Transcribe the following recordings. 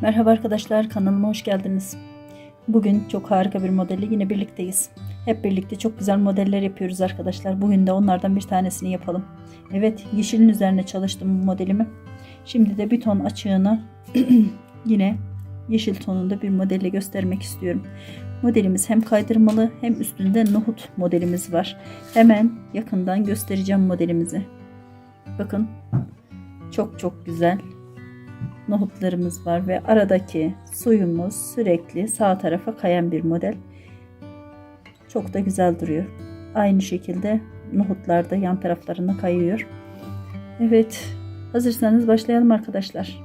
Merhaba arkadaşlar kanalıma hoş geldiniz. Bugün çok harika bir modelle yine birlikteyiz. Hep birlikte çok güzel modeller yapıyoruz arkadaşlar. Bugün de onlardan bir tanesini yapalım. Evet yeşilin üzerine çalıştım bu modelimi. Şimdi de bir ton açığını yine yeşil tonunda bir modelle göstermek istiyorum. Modelimiz hem kaydırmalı hem üstünde nohut modelimiz var. Hemen yakından göstereceğim modelimizi. Bakın çok çok güzel nohutlarımız var ve aradaki suyumuz sürekli sağ tarafa kayan bir model. Çok da güzel duruyor. Aynı şekilde nohutlar da yan taraflarına kayıyor. Evet, hazırsanız başlayalım arkadaşlar.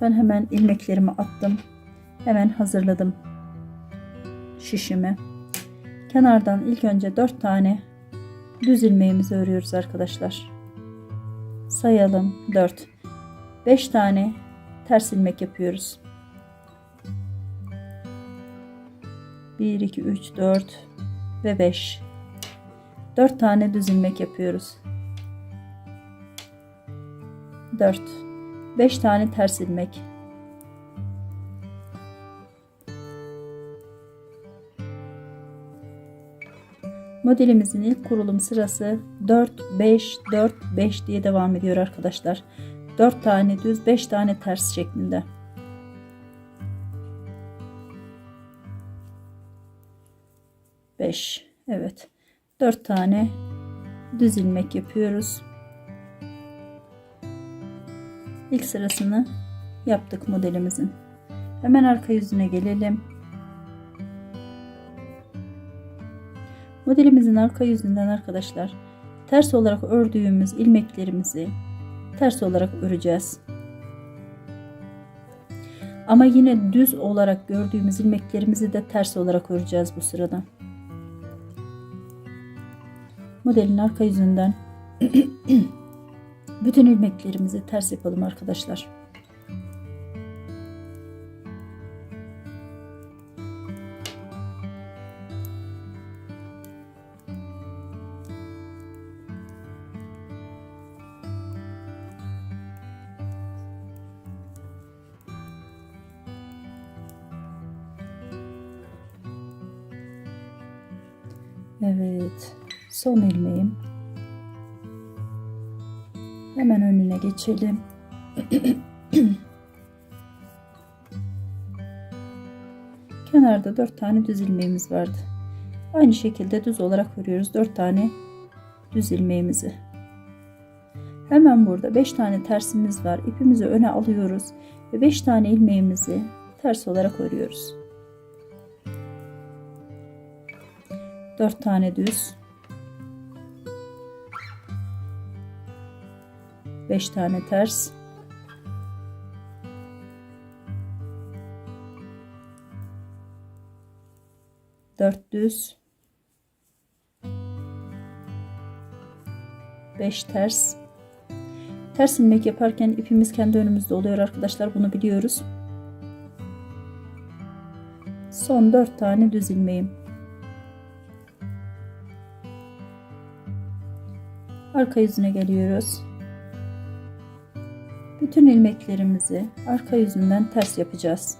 Ben hemen ilmeklerimi attım. Hemen hazırladım şişimi. Kenardan ilk önce 4 tane düz ilmeğimizi örüyoruz arkadaşlar. Sayalım 4. 5 tane ters ilmek yapıyoruz. 1 2 3 4 ve 5. 4 tane düz ilmek yapıyoruz. 4 5 tane ters ilmek. Modelimizin ilk kurulum sırası 4 5 4 5 diye devam ediyor arkadaşlar. 4 tane düz 5 tane ters şeklinde. Beş. Evet. Dört tane düz ilmek yapıyoruz. İlk sırasını yaptık modelimizin. Hemen arka yüzüne gelelim. Modelimizin arka yüzünden arkadaşlar ters olarak ördüğümüz ilmeklerimizi ters olarak öreceğiz. Ama yine düz olarak gördüğümüz ilmeklerimizi de ters olarak öreceğiz bu sırada. Modelin arka yüzünden bütün ilmeklerimizi ters yapalım arkadaşlar. Evet. Son ilmeğim. Hemen önüne geçelim. Kenarda 4 tane düz ilmeğimiz vardı. Aynı şekilde düz olarak örüyoruz 4 tane düz ilmeğimizi. Hemen burada 5 tane tersimiz var. İpimizi öne alıyoruz ve 5 tane ilmeğimizi ters olarak örüyoruz. 4 tane düz. 5 tane ters. Dört düz. Beş ters. Ters ilmek yaparken ipimiz kendi önümüzde oluyor arkadaşlar bunu biliyoruz. Son dört tane düz ilmeğim arka yüzüne geliyoruz bütün ilmeklerimizi arka yüzünden ters yapacağız.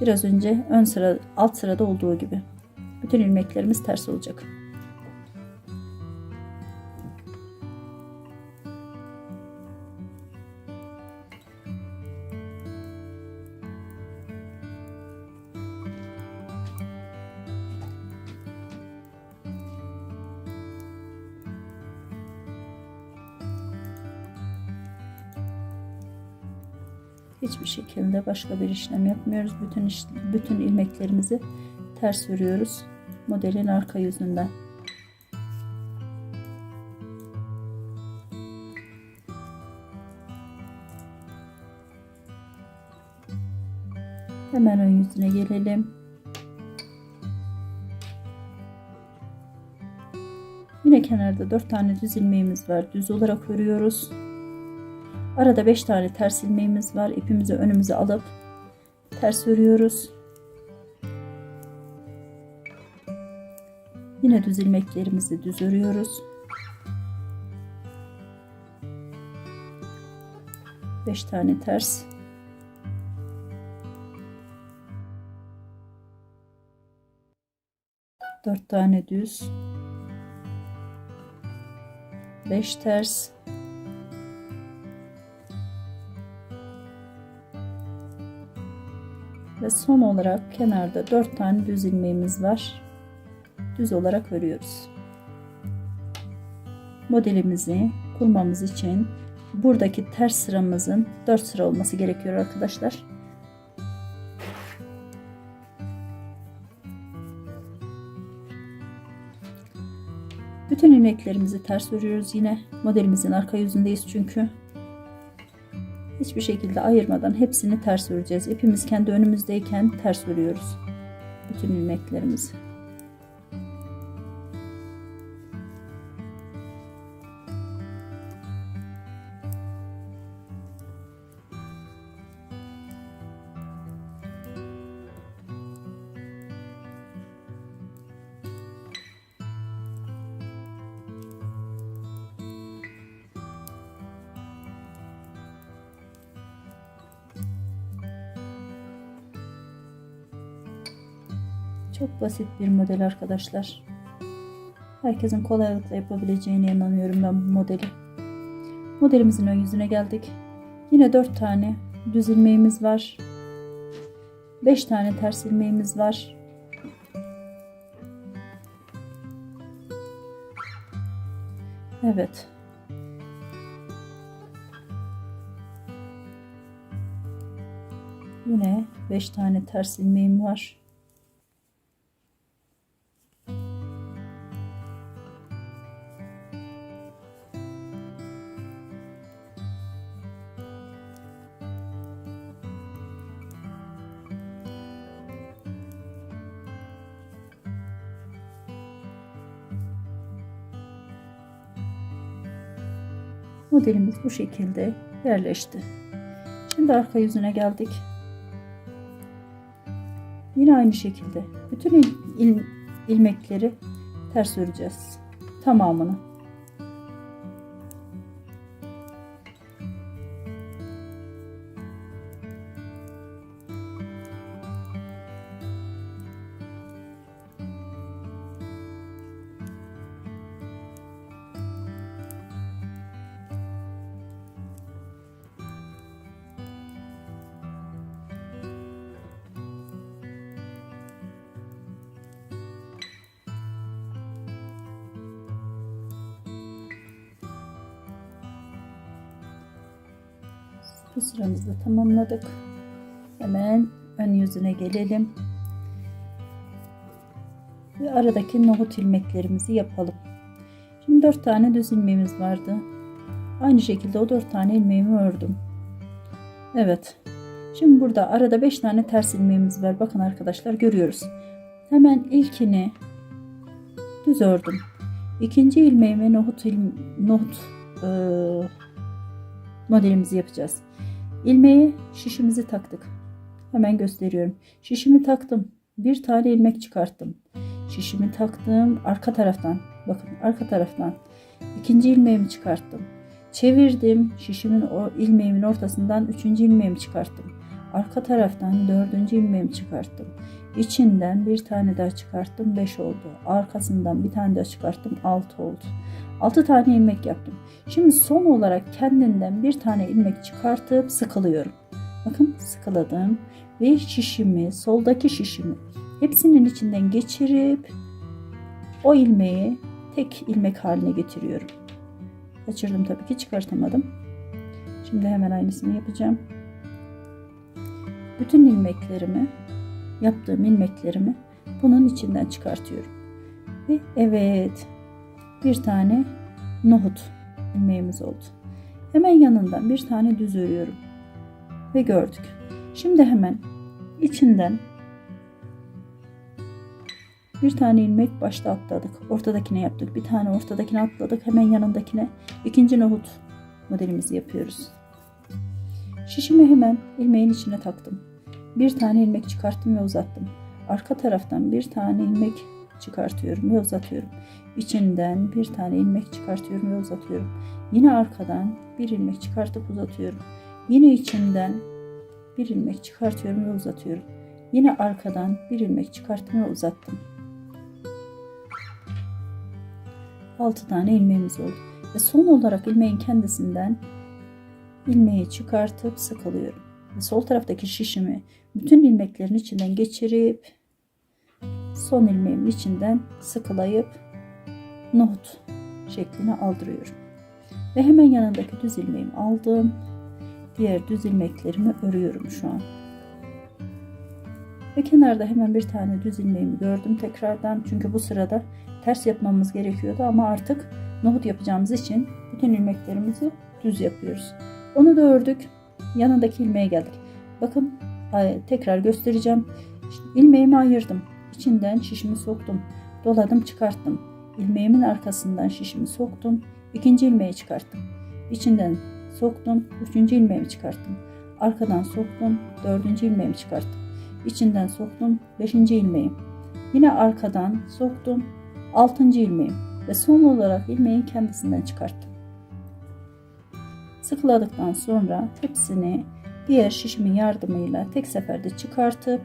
Biraz önce ön sıra alt sırada olduğu gibi. Bütün ilmeklerimiz ters olacak. Hiçbir şekilde başka bir işlem yapmıyoruz. Bütün iş, bütün ilmeklerimizi ters örüyoruz modelin arka yüzünden. Hemen ön yüzüne gelelim. Yine kenarda 4 tane düz ilmeğimiz var. Düz olarak örüyoruz. Arada 5 tane ters ilmeğimiz var. İpimizi önümüze alıp ters örüyoruz. Yine düz ilmeklerimizi düz örüyoruz. 5 tane ters. Dört tane düz. Beş ters. Ve son olarak kenarda dört tane düz ilmeğimiz var. Düz olarak örüyoruz. Modelimizi kurmamız için buradaki ters sıramızın 4 sıra olması gerekiyor arkadaşlar. Bütün ilmeklerimizi ters örüyoruz yine. Modelimizin arka yüzündeyiz çünkü. Hiçbir şekilde ayırmadan hepsini ters öreceğiz. İpimiz kendi önümüzdeyken ters örüyoruz. Bütün ilmeklerimizi. Basit bir model arkadaşlar. Herkesin kolaylıkla yapabileceğine inanıyorum ben bu modeli. Modelimizin ön yüzüne geldik. Yine 4 tane düz ilmeğimiz var. 5 tane ters ilmeğimiz var. Evet. Yine 5 tane ters ilmeğim var. Modelimiz bu şekilde yerleşti. Şimdi arka yüzüne geldik. Yine aynı şekilde bütün il, il, ilmekleri ters öreceğiz. Tamamını. Bu sıramızı tamamladık. Hemen ön yüzüne gelelim. Ve aradaki nohut ilmeklerimizi yapalım. Şimdi 4 tane düz ilmeğimiz vardı. Aynı şekilde o 4 tane ilmeğimi ördüm. Evet. Şimdi burada arada 5 tane ters ilmeğimiz var. Bakın arkadaşlar görüyoruz. Hemen ilkini düz ördüm. İkinci ilmeğimi nohut il, nohut e, modelimizi yapacağız. İlmeği şişimizi taktık. Hemen gösteriyorum. Şişimi taktım. Bir tane ilmek çıkarttım. Şişimi taktım. Arka taraftan. Bakın arka taraftan. ikinci ilmeğimi çıkarttım. Çevirdim. Şişimin o ilmeğimin ortasından üçüncü ilmeğimi çıkarttım. Arka taraftan dördüncü ilmeğimi çıkarttım. İçinden bir tane daha çıkarttım. Beş oldu. Arkasından bir tane daha çıkarttım. Altı oldu. 6 tane ilmek yaptım. Şimdi son olarak kendinden bir tane ilmek çıkartıp sıkılıyorum. Bakın sıkıladım ve şişimi, soldaki şişimi hepsinin içinden geçirip o ilmeği tek ilmek haline getiriyorum. Kaçırdım tabii ki çıkartamadım. Şimdi hemen aynısını yapacağım. Bütün ilmeklerimi, yaptığım ilmeklerimi bunun içinden çıkartıyorum. Ve evet bir tane nohut ilmeğimiz oldu. Hemen yanından bir tane düz örüyorum. Ve gördük. Şimdi hemen içinden bir tane ilmek başta atladık. Ortadakine yaptık. Bir tane ortadakine atladık. Hemen yanındakine ikinci nohut modelimizi yapıyoruz. Şişimi hemen ilmeğin içine taktım. Bir tane ilmek çıkarttım ve uzattım. Arka taraftan bir tane ilmek çıkartıyorum ve uzatıyorum. İçinden bir tane ilmek çıkartıyorum ve uzatıyorum. Yine arkadan bir ilmek çıkartıp uzatıyorum. Yine içinden bir ilmek çıkartıyorum ve uzatıyorum. Yine arkadan bir ilmek çıkarttım ve uzattım. 6 tane ilmeğimiz oldu. Ve son olarak ilmeğin kendisinden ilmeği çıkartıp sıkılıyorum. Ve sol taraftaki şişimi bütün ilmeklerin içinden geçirip son ilmeğimin içinden sıkılayıp nohut şeklini aldırıyorum. Ve hemen yanındaki düz ilmeğimi aldım. Diğer düz ilmeklerimi örüyorum şu an. Ve kenarda hemen bir tane düz ilmeğimi gördüm tekrardan. Çünkü bu sırada ters yapmamız gerekiyordu ama artık nohut yapacağımız için bütün ilmeklerimizi düz yapıyoruz. Onu da ördük. Yanındaki ilmeğe geldik. Bakın tekrar göstereceğim. İşte ilmeğimi ayırdım. İçinden şişimi soktum. Doladım çıkarttım. İlmeğimin arkasından şişimi soktum. İkinci ilmeği çıkarttım. İçinden soktum. Üçüncü ilmeğimi çıkarttım. Arkadan soktum. Dördüncü ilmeğimi çıkarttım. İçinden soktum. Beşinci ilmeğim. Yine arkadan soktum. Altıncı ilmeğim. Ve son olarak ilmeğin kendisinden çıkarttım. Sıkıladıktan sonra hepsini diğer şişimin yardımıyla tek seferde çıkartıp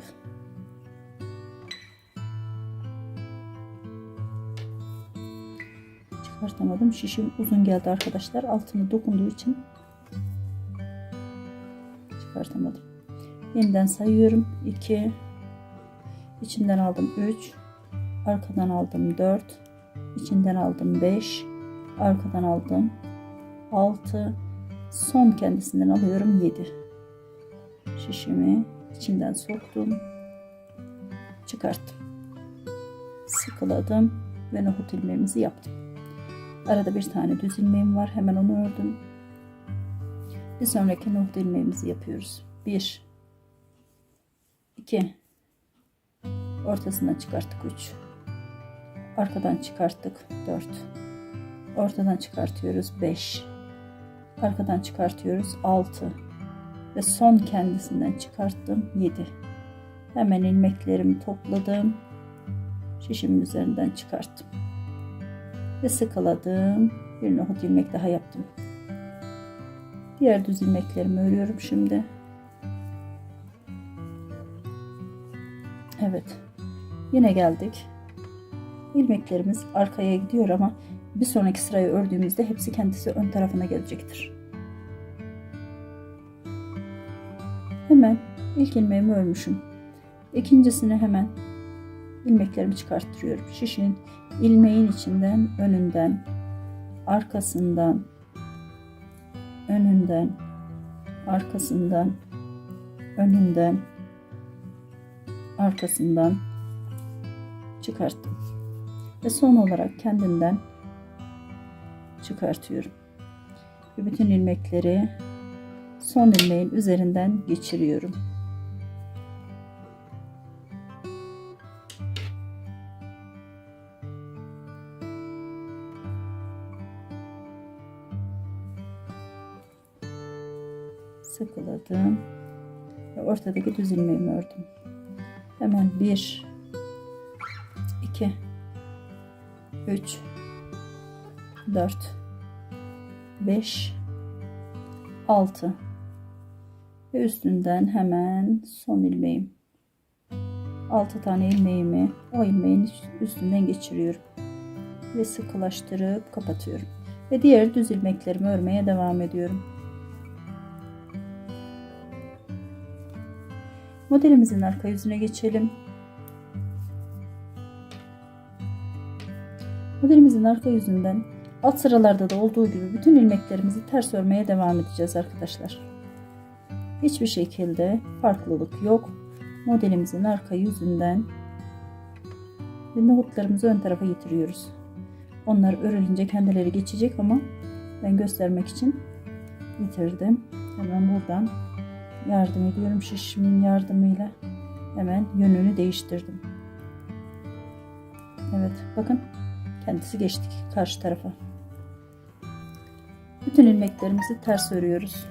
çıkartamadım. Şişim uzun geldi arkadaşlar. Altını dokunduğu için çıkartamadım. Yeniden sayıyorum. 2 içinden aldım 3 arkadan aldım 4 içinden aldım 5 arkadan aldım 6 son kendisinden alıyorum 7 şişimi içinden soktum. Çıkarttım. Sıkıladım ve nohut ilmeğimizi yaptım arada bir tane düz ilmeğim var hemen onu ördüm. Bir sonraki nohut ilmeğimizi yapıyoruz. 1 2 ortasından çıkarttık 3 arkadan çıkarttık 4 ortadan çıkartıyoruz 5 arkadan çıkartıyoruz 6 ve son kendisinden çıkarttım 7 hemen ilmeklerimi topladım şişimin üzerinden çıkarttım ve sıkıladım bir nohut ilmek daha yaptım diğer düz ilmeklerimi örüyorum şimdi Evet. Yine geldik. İlmeklerimiz arkaya gidiyor ama bir sonraki sırayı ördüğümüzde hepsi kendisi ön tarafına gelecektir. Hemen ilk ilmeğimi örmüşüm. İkincisini hemen ilmeklerimi çıkarttırıyorum. Şişin ilmeğin içinden, önünden, arkasından, önünden, arkasından, önünden, arkasından çıkarttım. Ve son olarak kendinden çıkartıyorum. Ve bütün ilmekleri son ilmeğin üzerinden geçiriyorum. Sıkıladım. Ve ortadaki düz ilmeğimi ördüm. Hemen 1 2 3 4 5 6 ve üstünden hemen son ilmeğim. 6 tane ilmeğimi o ilmeğin üstünden geçiriyorum. Ve sıkılaştırıp kapatıyorum. Ve diğer düz ilmeklerimi örmeye devam ediyorum Modelimizin arka yüzüne geçelim. Modelimizin arka yüzünden alt sıralarda da olduğu gibi bütün ilmeklerimizi ters örmeye devam edeceğiz arkadaşlar. Hiçbir şekilde farklılık yok. Modelimizin arka yüzünden ve nohutlarımızı ön tarafa getiriyoruz. Onlar örülünce kendileri geçecek ama ben göstermek için getirdim. Hemen buradan yardım ediyorum. Şişimin yardımıyla hemen yönünü değiştirdim. Evet bakın kendisi geçtik karşı tarafa. Bütün ilmeklerimizi ters örüyoruz.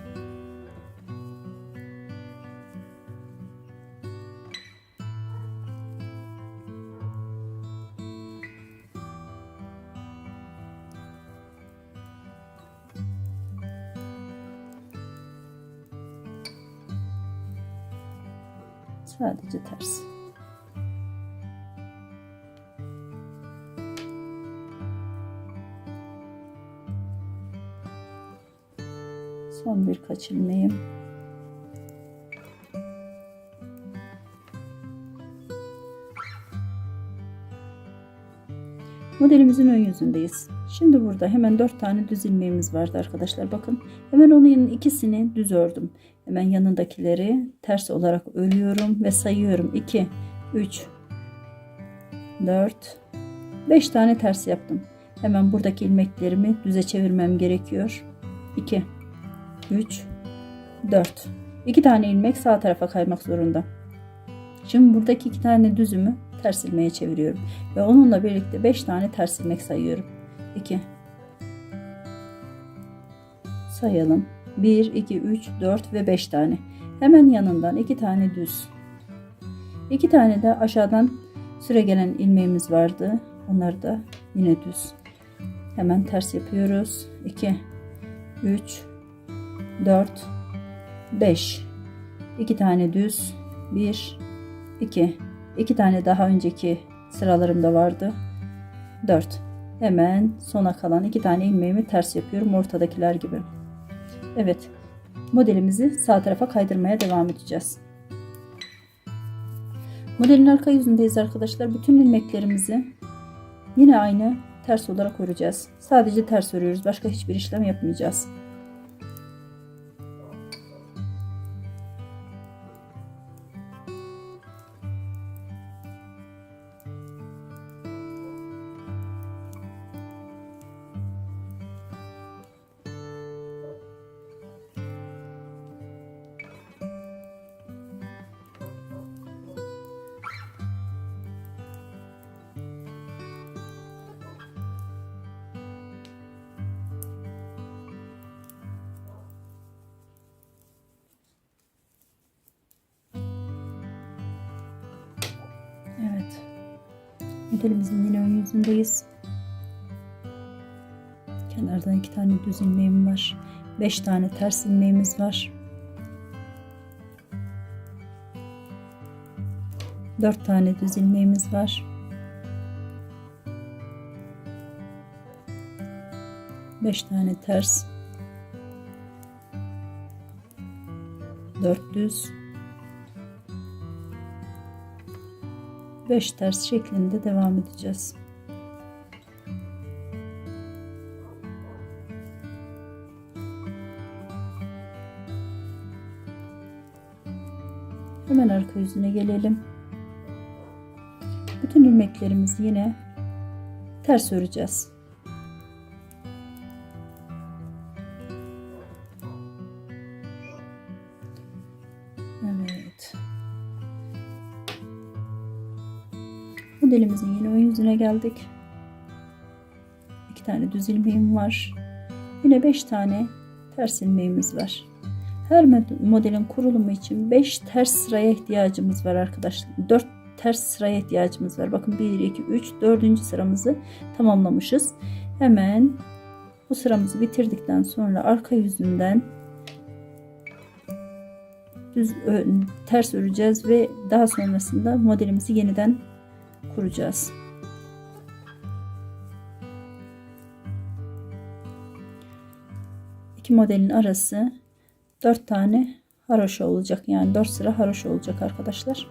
Sadece ters. Son birkaç ilmeğim. Modelimizin ön yüzündeyiz. Şimdi burada hemen 4 tane düz ilmeğimiz vardı arkadaşlar. Bakın hemen onun ikisini düz ördüm. Hemen yanındakileri ters olarak örüyorum ve sayıyorum. 2, 3, 4, 5 tane ters yaptım. Hemen buradaki ilmeklerimi düze çevirmem gerekiyor. 2, 3, 4. 2 tane ilmek sağ tarafa kaymak zorunda. Şimdi buradaki iki tane düzümü ters ilmeğe çeviriyorum. Ve onunla birlikte 5 tane ters ilmek sayıyorum. 2 sayalım. 1, 2, 3, 4 ve 5 tane. Hemen yanından 2 tane düz. 2 tane de aşağıdan süre gelen ilmeğimiz vardı. Onları da yine düz. Hemen ters yapıyoruz. 2, 3, 4, 5. 2 tane düz. 1, 2. 2 tane daha önceki sıralarımda vardı. 4. Hemen sona kalan 2 tane ilmeğimi ters yapıyorum ortadakiler gibi. Evet. Modelimizi sağ tarafa kaydırmaya devam edeceğiz. Modelin arka yüzündeyiz arkadaşlar. Bütün ilmeklerimizi yine aynı ters olarak öreceğiz. Sadece ters örüyoruz. Başka hiçbir işlem yapmayacağız. Modelimizin yine ön yüzündeyiz. Kenardan iki tane düz ilmeğim var. Beş tane ters ilmeğimiz var. Dört tane düz ilmeğimiz var. Beş tane ters. Dört düz. 5 ters şeklinde devam edeceğiz. Hemen arka yüzüne gelelim. Bütün ilmeklerimizi yine ters öreceğiz. Yüzüne geldik. İki tane düz ilmeğim var. Yine beş tane ters ilmeğimiz var. Her modelin kurulumu için 5 ters sıraya ihtiyacımız var arkadaşlar. 4 ters sıraya ihtiyacımız var. Bakın 1, 2, 3, 4. sıramızı tamamlamışız. Hemen bu sıramızı bitirdikten sonra arka yüzünden düz ters öreceğiz ve daha sonrasında modelimizi yeniden kuracağız. İki modelin arası 4 tane haroşa olacak. Yani 4 sıra haroşa olacak arkadaşlar.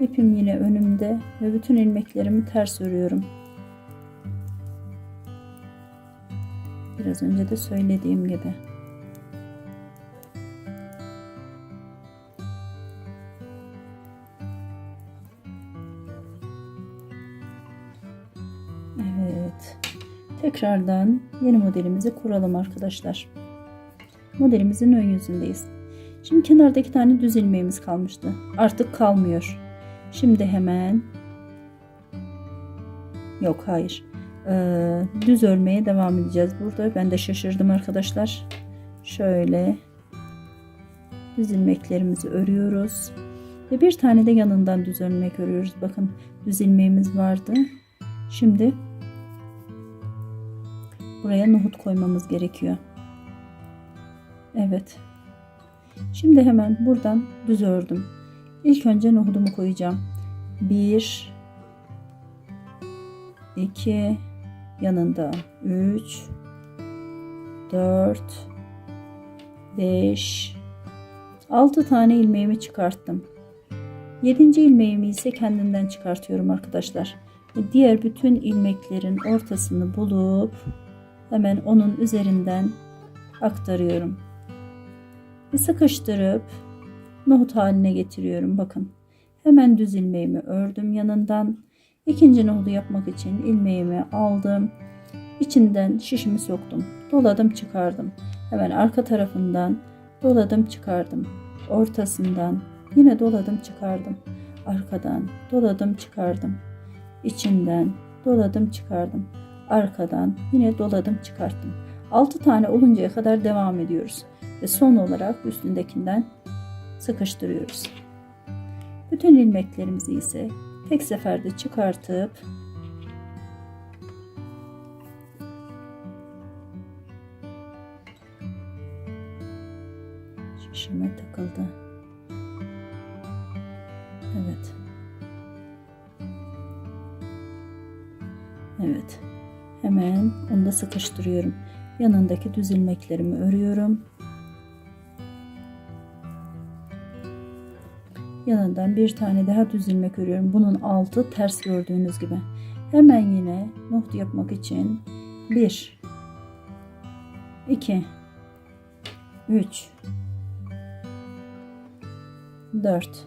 İpim yine önümde ve bütün ilmeklerimi ters örüyorum. Biraz önce de söylediğim gibi. Tekrardan yeni modelimizi kuralım arkadaşlar. Modelimizin ön yüzündeyiz. Şimdi kenarda iki tane düz ilmeğimiz kalmıştı. Artık kalmıyor. Şimdi hemen yok hayır ee, düz örmeye devam edeceğiz burada. Ben de şaşırdım arkadaşlar. Şöyle düz ilmeklerimizi örüyoruz. Ve bir tane de yanından düz ilmek örüyoruz. Bakın düz ilmeğimiz vardı. Şimdi buraya nohut koymamız gerekiyor. Evet. Şimdi hemen buradan düz ördüm. İlk önce nohudumu koyacağım. 1 2 yanında 3 4 5 6 tane ilmeğimi çıkarttım. 7. ilmeğimi ise kendimden çıkartıyorum arkadaşlar. Diğer bütün ilmeklerin ortasını bulup hemen onun üzerinden aktarıyorum. Ve sıkıştırıp nohut haline getiriyorum. Bakın. Hemen düz ilmeğimi ördüm yanından. İkinci nohudu yapmak için ilmeğimi aldım. İçinden şişimi soktum. Doladım çıkardım. Hemen arka tarafından doladım çıkardım. Ortasından yine doladım çıkardım. Arkadan doladım çıkardım. İçinden doladım çıkardım. Arkadan yine doladım çıkarttım. 6 tane oluncaya kadar devam ediyoruz. Ve son olarak üstündekinden sıkıştırıyoruz. Bütün ilmeklerimizi ise tek seferde çıkartıp şişime takıldı. Evet. Evet. Hemen onu da sıkıştırıyorum. Yanındaki düz ilmeklerimi örüyorum. Yanından bir tane daha düz ilmek örüyorum. Bunun altı ters gördüğünüz gibi. Hemen yine nohut yapmak için 1 2 3 4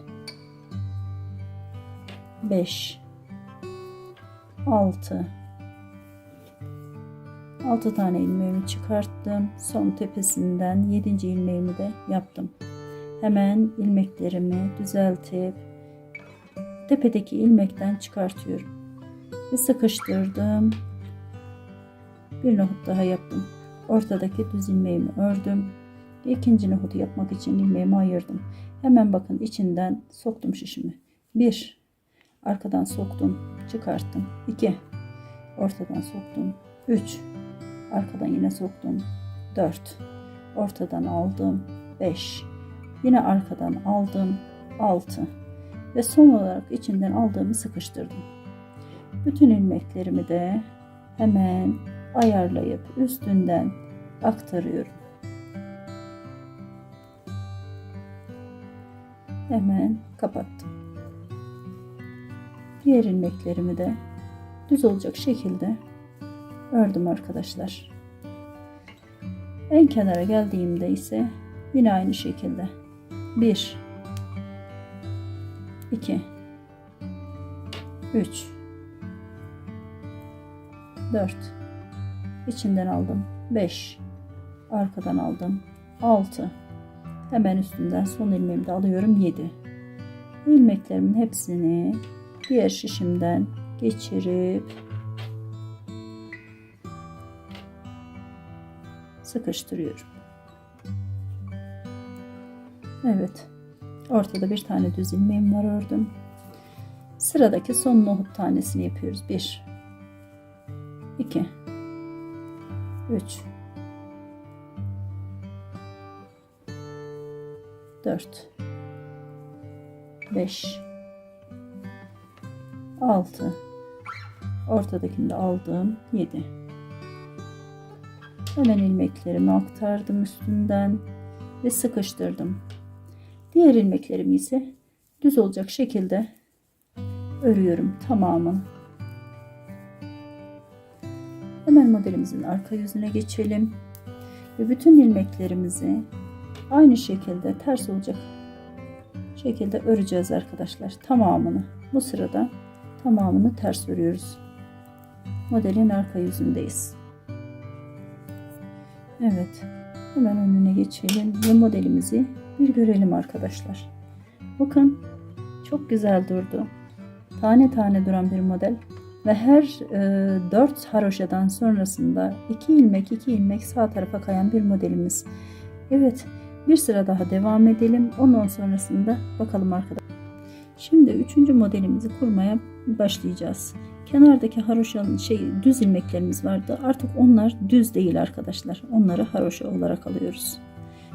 5 6 6 tane ilmeğimi çıkarttım. Son tepesinden 7. ilmeğimi de yaptım. Hemen ilmeklerimi düzeltip tepedeki ilmekten çıkartıyorum. Ve sıkıştırdım. Bir nohut daha yaptım. Ortadaki düz ilmeğimi ördüm. İkinci nohutu yapmak için ilmeğimi ayırdım. Hemen bakın içinden soktum şişimi. 1 arkadan soktum, çıkarttım. 2 ortadan soktum. 3 arkadan yine soktum. 4 ortadan aldım. 5 yine arkadan aldım. 6 ve son olarak içinden aldığımı sıkıştırdım. Bütün ilmeklerimi de hemen ayarlayıp üstünden aktarıyorum. Hemen kapattım. Diğer ilmeklerimi de düz olacak şekilde ördüm arkadaşlar. En kenara geldiğimde ise yine aynı şekilde. 1 2 3 4 içinden aldım. 5 arkadan aldım. 6 hemen üstünden son ilmeğimi de alıyorum. 7 ilmeklerimin hepsini diğer şişimden geçirip sıkıştırıyorum. Evet. Ortada bir tane düz ilmeğim var ördüm. Sıradaki son nohut tanesini yapıyoruz. 1 2 3 4 5 6 ortadakini de aldım 7 hemen ilmeklerimi aktardım üstünden ve sıkıştırdım diğer ilmeklerimi ise düz olacak şekilde örüyorum tamamını hemen modelimizin arka yüzüne geçelim ve bütün ilmeklerimizi aynı şekilde ters olacak şekilde öreceğiz arkadaşlar tamamını bu sırada tamamını ters örüyoruz. Modelin arka yüzündeyiz. Evet. Hemen önüne geçelim ve modelimizi bir görelim arkadaşlar. Bakın çok güzel durdu. Tane tane duran bir model ve her e, 4 haroşadan sonrasında 2 ilmek 2 ilmek sağ tarafa kayan bir modelimiz. Evet bir sıra daha devam edelim. Ondan sonrasında bakalım arkadaşlar. Şimdi üçüncü modelimizi kurmaya başlayacağız. Kenardaki haroşanın şey düz ilmeklerimiz vardı. Artık onlar düz değil arkadaşlar. Onları haroşa olarak alıyoruz.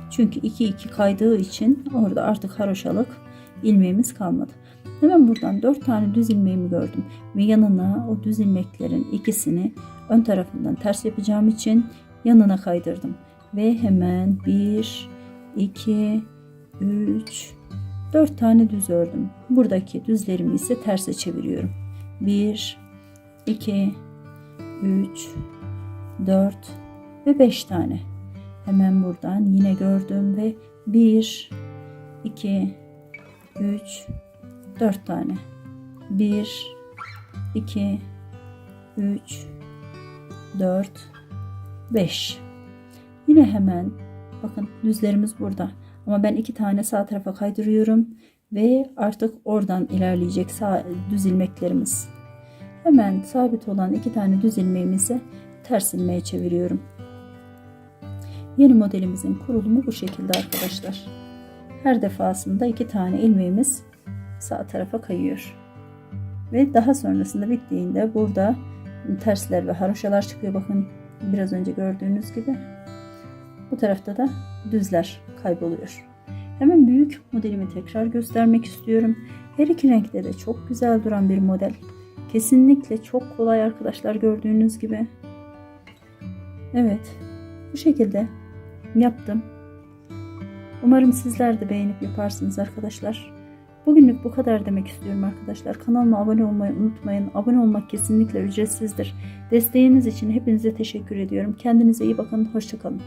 Çünkü 2 2 kaydığı için orada artık haroşalık ilmeğimiz kalmadı. Hemen buradan 4 tane düz ilmeğimi gördüm ve yanına o düz ilmeklerin ikisini ön tarafından ters yapacağım için yanına kaydırdım. Ve hemen 1 2 3 4 tane düz ördüm. Buradaki düzlerimi ise terse çeviriyorum. 1 2 3 4 ve 5 tane. Hemen buradan yine gördüm ve 1 2 3 4 tane. 1 2 3 4 5 Yine hemen bakın düzlerimiz burada. Ama ben iki tane sağ tarafa kaydırıyorum ve artık oradan ilerleyecek sağ düz ilmeklerimiz. Hemen sabit olan iki tane düz ilmeğimizi ters ilmeğe çeviriyorum. Yeni modelimizin kurulumu bu şekilde arkadaşlar. Her defasında iki tane ilmeğimiz sağ tarafa kayıyor. Ve daha sonrasında bittiğinde burada tersler ve haroşalar çıkıyor. Bakın biraz önce gördüğünüz gibi. Bu tarafta da düzler kayboluyor. Hemen büyük modelimi tekrar göstermek istiyorum. Her iki renkte de çok güzel duran bir model. Kesinlikle çok kolay arkadaşlar gördüğünüz gibi. Evet bu şekilde yaptım. Umarım sizler de beğenip yaparsınız arkadaşlar. Bugünlük bu kadar demek istiyorum arkadaşlar. Kanalıma abone olmayı unutmayın. Abone olmak kesinlikle ücretsizdir. Desteğiniz için hepinize teşekkür ediyorum. Kendinize iyi bakın. Hoşçakalın.